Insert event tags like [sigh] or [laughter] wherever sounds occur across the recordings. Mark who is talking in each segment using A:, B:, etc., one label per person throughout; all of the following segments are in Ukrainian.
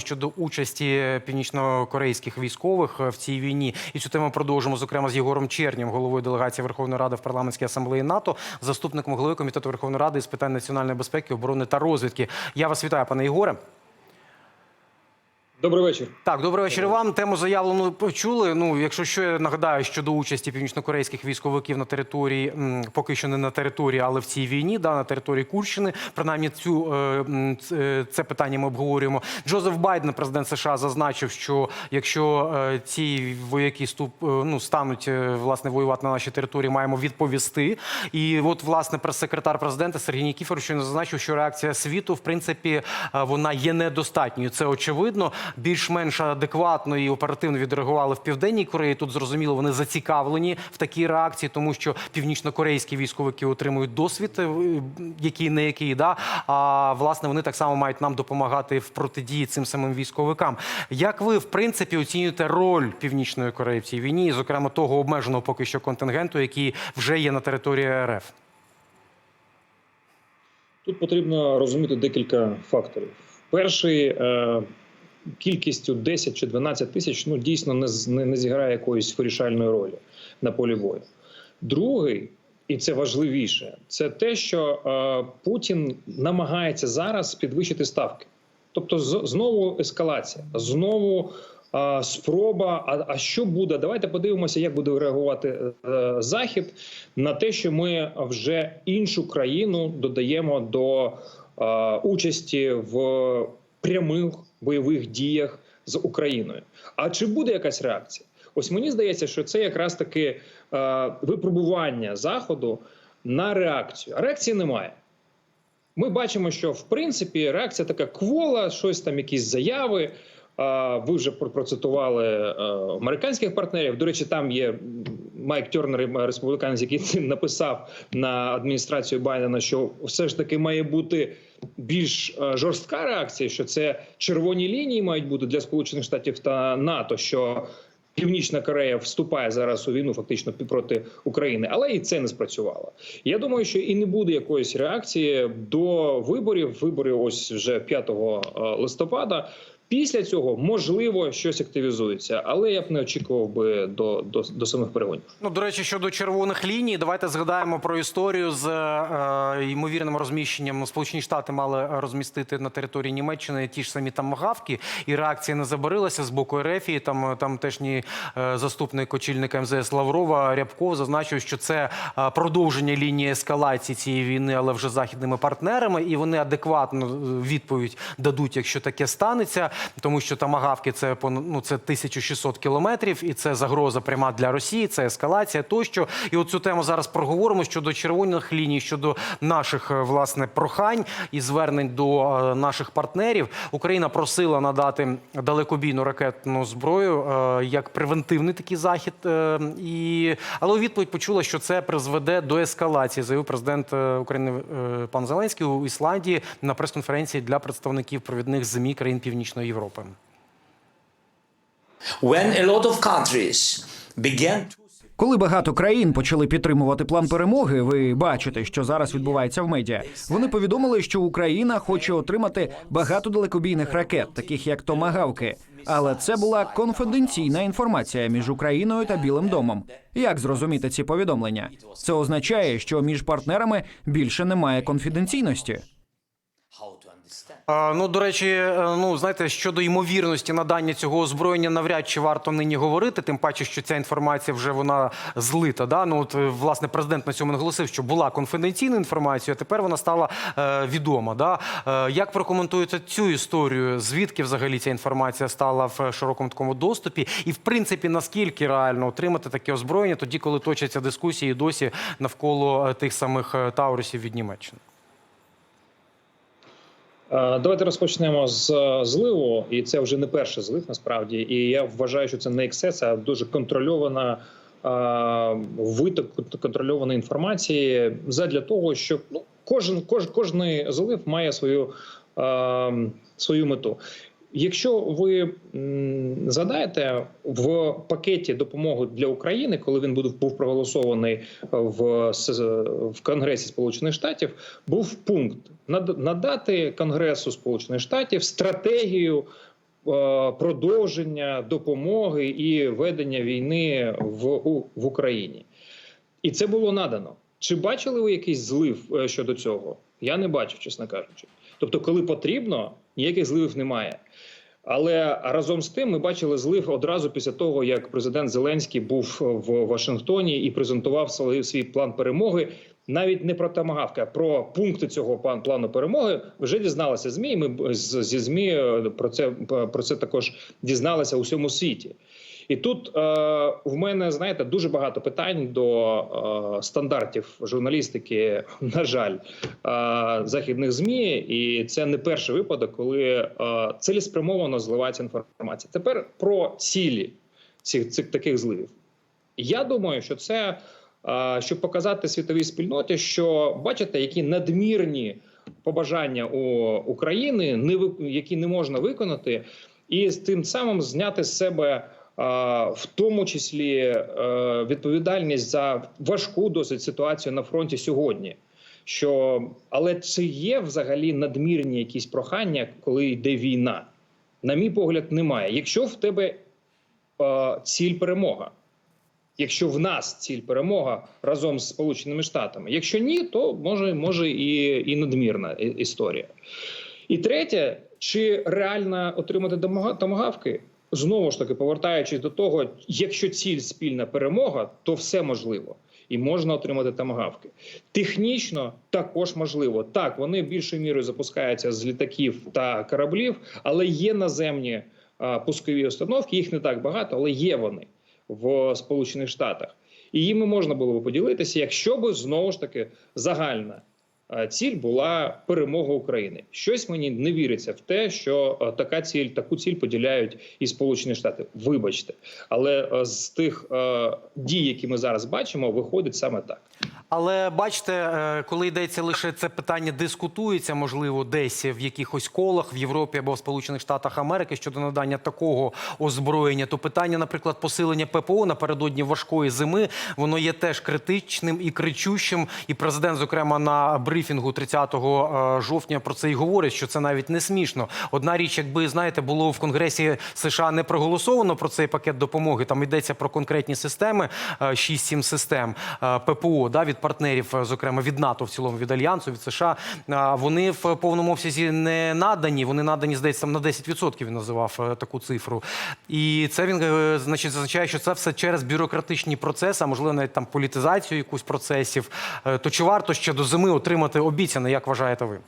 A: щодо участі північно-корейських військових в цій війні. І цю тему продовжимо зокрема з Єгором Чернім, головою делегації Верховної Ради в парламентській асамблеї НАТО, заступником голови комітету Верховної Ради з питань національної безпеки, оборони та розвідки. Я вас вітаю, пане Єгоре.
B: Добрий вечір.
A: Так, добрий вечір вам. Тему заявлену почули. Ну, якщо що я нагадаю щодо участі північнокорейських військовиків на території, поки що не на території, але в цій війні, да, на території Курщини. Принаймні, цю е, е, це питання ми обговорюємо. Джозеф Байден, президент США, зазначив, що якщо е, ці вояки ступ, ну, стануть власне воювати на нашій території, маємо відповісти. І от власне прес-секретар президента Сергій Нікіфор щойно зазначив, що реакція світу, в принципі, вона є недостатньою. Це очевидно. Більш-менш адекватно і оперативно відреагували в південній Кореї. Тут зрозуміло, вони зацікавлені в такій реакції, тому що північно-корейські військовики отримують досвід, е, який не який, да а власне вони так само мають нам допомагати в протидії цим самим військовикам. Як ви в принципі оцінюєте роль північної Кореї в цій війні, і зокрема того обмеженого поки що контингенту, який вже є на території РФ?
B: Тут потрібно розуміти декілька факторів. Перший е, кількістю 10 чи 12 тисяч ну дійсно не, не, не зіграє якоїсь вирішальної ролі на полі бою. Другий, і це важливіше, це те, що е, Путін намагається зараз підвищити ставки. Тобто, з- знову ескалація, знову е, спроба. А, а що буде? Давайте подивимося, як буде реагувати е, Захід на те, що ми вже іншу країну додаємо до е, участі в прямих бойових діях з Україною. А чи буде якась реакція? Ось мені здається, що це якраз таки е, випробування заходу на реакцію. А реакції немає. Ми бачимо, що в принципі реакція така квола, щось там, якісь заяви. Ви вже процитували е, американських партнерів. До речі, там є Майк Тернер, республіканець, який [laughs] написав на адміністрацію Байдена, що все ж таки має бути більш е, жорстка реакція, що це червоні лінії мають бути для Сполучених Штатів та НАТО. що Північна Корея вступає зараз у війну фактично проти України, але і це не спрацювало. Я думаю, що і не буде якоїсь реакції до виборів. Вибори ось вже 5 листопада. Після цього можливо щось активізується, але я б не очікував би до, до, до самих перегонів.
A: Ну, до речі, щодо червоних ліній, давайте згадаємо про історію з е, ймовірним розміщенням. Сполучені Штати мали розмістити на території Німеччини ті ж самі там магавки, і реакція не забарилася з боку РФ. І там там тежній е, заступник очільника МЗС Лаврова Рябков зазначив, що це е, продовження лінії ескалації цієї війни, але вже західними партнерами, і вони адекватно е, відповідь дадуть, якщо таке станеться, тому що тамагавки це ну, це 1600 кілометрів, і це загроза пряма для Росії, це ескалація тощо. І от цю тему зараз проговоримо щодо червоних ліній, щодо наших е, власне прохань і звернень до е, наших партнерів. Україна просила надати далекобійну ракетну зброю е, як превентивний такий захід. І але у відповідь почула, що це призведе до ескалації, заявив президент України пан Зеленський у Ісландії на прес-конференції для представників провідних ЗМІ країн Північної Європи.
C: when a lot of countries began to
D: Коли багато країн почали підтримувати план перемоги, ви бачите, що зараз відбувається в медіа. Вони повідомили, що Україна хоче отримати багато далекобійних ракет, таких як томагавки. Але це була конфіденційна інформація між Україною та Білим домом. Як зрозуміти ці повідомлення? Це означає, що між партнерами більше немає конфіденційності.
A: Ну, до речі, е, ну знаєте, щодо ймовірності надання цього озброєння, навряд чи варто нині говорити. Тим паче, що ця інформація вже вона злита. Да? Ну от е, власне президент на цьому наголосив, що була конфіденційна інформація, а тепер вона стала е, відома. Да? Е, як прокоментуєте цю історію? Звідки взагалі ця інформація стала в широкому такому доступі? І в принципі, наскільки реально отримати таке озброєння, тоді, коли точаться дискусії досі навколо е, тих самих таурусів від Німеччини?
B: Е, Давайте розпочнемо з е, зливу, і це вже не перший злив насправді. І я вважаю, що це не ексцес, а дуже контрольована е, виток контрольованої інформації задля того, щоб ну кожен кож, кожний злив має свою, свою мету. Якщо ви згадаєте в пакеті допомоги для України, коли він був проголосований в, в Конгресі Сполучених Штатів, був пункт надати Конгресу Сполучених Штатів стратегію продовження допомоги і ведення війни в, в Україні. І це було надано. Чи бачили ви якийсь злив е, щодо цього? Я не бачив, чесно кажучи. Тобто, коли потрібно, ніяких зливів немає. Але разом з тим ми бачили злив одразу після того, як президент Зеленський був в Вашингтоні і презентував свій, план перемоги. Навіть не про тамагавка, а про пункти цього план- плану перемоги вже дізналися змі. Ми зі змі е, про це про це також дізналися у всьому світі. І тут е, в мене знаєте дуже багато питань до е, стандартів журналістики. [laughs] На жаль, е, західних змі, і це не перший випадок, коли е, цілеспрямовано зливається інформація. Тепер про цілі цих, цих таких зливів. Я думаю, що це е, щоб показати світовій спільноті, що бачите, які надмірні побажання у України, не які не можна виконати, і з тим самим зняти з себе. В тому числі е, відповідальність за важку досить ситуацію на фронті сьогодні. Що але чи є взагалі надмірні якісь прохання, коли йде війна? На мій погляд, немає. Якщо в тебе е, ціль перемога, якщо в нас ціль перемога разом з Сполученими Штатами, якщо ні, то може, може і, і надмірна історія. І третє, чи реально отримати домага- томагавки? Знову ж таки, повертаючись до того, якщо ціль спільна перемога, то все можливо. І можна отримати тамагавки. Технічно також можливо. Так, вони більшою мірою запускаються з літаків та кораблів, але є наземні а, пускові установки. Їх не так багато, але є вони в Сполучених Штатах. І їми можна було б поділитися, якщо б знову ж таки загальна ціль була перемога України. Щось мені не віриться в те, що е, така ціль, таку ціль поділяють і Сполучені Штати. Вибачте, але е, з тих е, дій, які ми зараз бачимо, виходить саме так.
A: Але бачите, е, коли йдеться лише це питання, дискутується, можливо, десь в якихось колах в Європі або в Сполучених Штатах Америки щодо надання такого озброєння, то питання, наприклад, посилення ППО напередодні важкої зими, воно є теж критичним і кричущим. І президент, зокрема, на брифінгу 30 е, жовтня про це й говорить, що це навіть не смішно. Одна річ, якби знаєте, було в Конгресі США не проголосовано про цей пакет допомоги. Там йдеться про конкретні системи, е, 6-7 систем е, ППО да, від партнерів, е, зокрема від НАТО в цілому, від Альянсу, від США. Вони в повному обсязі не надані. Вони надані, здається, на 10% він називав е, таку цифру. І це він е, значить зазначає, що це все через бюрократичні процеси, а можливо навіть там політизацію якусь процесів. Е, То чи варто ще до зими отримати обіцяне, як вважаєте ви?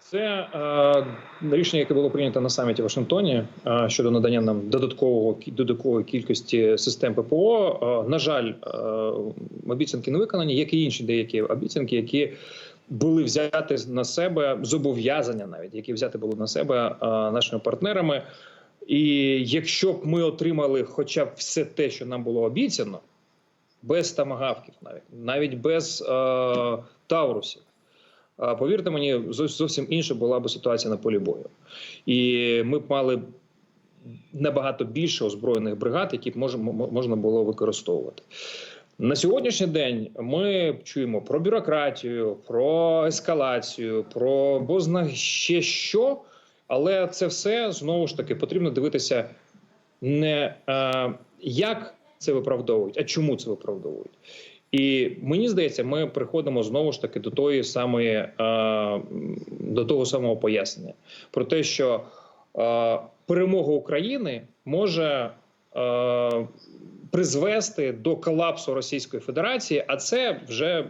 B: Це е, рішення, яке було прийнято на саміті в Вашингтоні е, щодо надання нам додаткового додаткової кількості систем ППО. Е, на жаль, е, обіцянки не виконані, як і інші деякі обіцянки, які були взяти на себе зобов'язання, навіть які взяти було на себе е, нашими партнерами. І якщо б ми отримали хоча б все те, що нам було обіцяно, без тамагавків, навіть навіть без е, таурусів. Повірте мені, зовсім інша була б ситуація на полі бою. І ми б мали набагато більше озброєних бригад, які б мож- можна було використовувати. На сьогоднішній день ми чуємо про бюрократію, про ескалацію, про бозна ще що, але це все знову ж таки потрібно дивитися не е, як це виправдовують, а чому це виправдовують. І мені здається, ми приходимо знову ж таки до тої самої е, до того самого пояснення про те, що е, перемога України може е, призвести до колапсу Російської Федерації, а це вже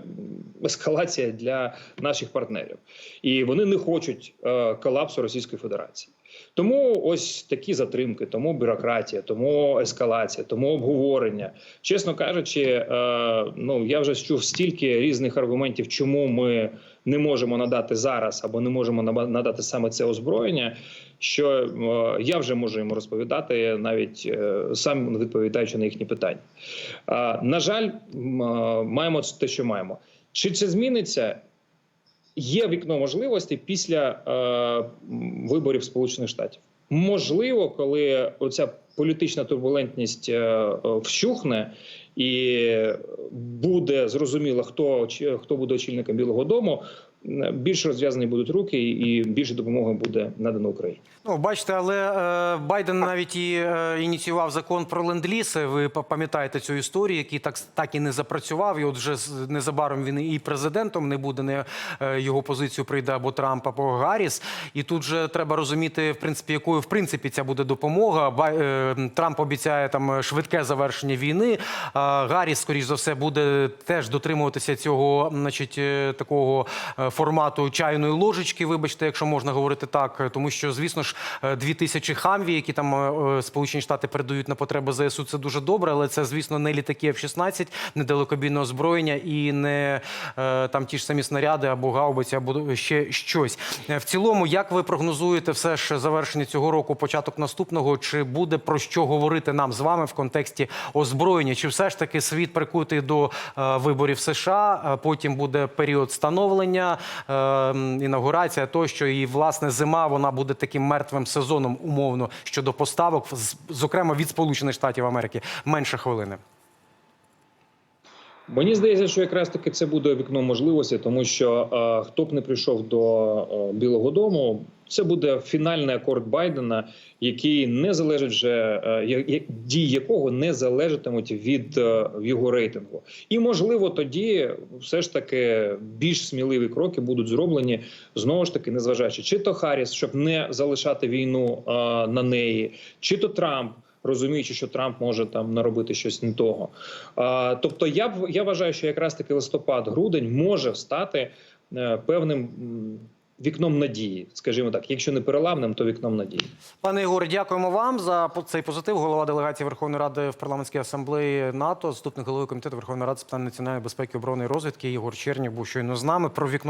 B: ескалація для наших партнерів, і вони не хочуть колапсу Російської Федерації. Тому ось такі затримки, тому бюрократія, тому ескалація, тому обговорення. Чесно кажучи, е, ну я вже чув стільки різних аргументів, чому ми не можемо надати зараз або не можемо надати саме це озброєння. Що е, я вже можу йому розповідати, навіть е, сам відповідаючи на їхні питання. На жаль, маємо те, що маємо. Чи це зміниться? Є вікно можливості після е, виборів Сполучених Штатів. Можливо, коли оця політична турбулентність е, е, вщухне і буде зрозуміло, хто хто буде очільником Білого Дому, більш розв'язані будуть руки, і більше допомоги буде надано Україні.
A: Ну, бачите, але е, Байден навіть і е, ініціював закон про ленд-ліз. Ви пам'ятаєте цю історію, який так так і не запрацював. І от вже незабаром він і президентом не буде. Не е, його позицію прийде або Трамп, або Гарріс. І тут же треба розуміти, в принципі, якою в принципі ця буде допомога. Бай, е, Трамп обіцяє там швидке завершення війни. Гарріс, скоріш за все, буде теж дотримуватися цього, значить, такого формату чайної ложечки. Вибачте, якщо можна говорити так, тому що, звісно ж, е, дві тисячі хамві, які там е, е, Сполучені Штати передають на потреби ЗСУ, це дуже добре, але це, звісно, не літаки F-16, не далекобійне озброєння і не там ті ж самі снаряди або гаубиці, або ще щось. В цілому, як ви прогнозуєте все ж завершення цього року, початок наступного? Чи буде про що говорити нам з вами в контексті озброєння? Чи все ж таки світ прикутий до виборів США? Потім буде період становлення, інаугурація тощо, і власне зима вона буде таким мертвим сезоном умовно щодо поставок, зокрема від Сполучених Штатів Америки, менше хвилини.
B: Мені здається, що якраз таки це буде вікно можливості, тому що е, хто б не прийшов до е, Білого Дому, це буде фінальний акорд Байдена, який не залежить вже е, дії якого не залежатимуть від е, його рейтингу. І можливо тоді все ж таки більш сміливі кроки будуть зроблені знову ж таки, незважаючи чи то Харріс, щоб не залишати війну е, на неї, чи то Трамп. Розуміючи, що Трамп може там наробити щось не того. А, тобто, я б- я вважаю, що якраз таки листопад-грудень може стати е, певним вікном надії, скажімо так, якщо не переламним, то вікном надії.
A: Пане Ігоре, дякуємо вам за цей позитив. Голова делегації Верховної Ради в парламентській асамблеї НАТО, заступник голови комітету Верховної Ради з питань національної безпеки, оборони і розвідки Ігор Чернів був щойно з нами про вікно.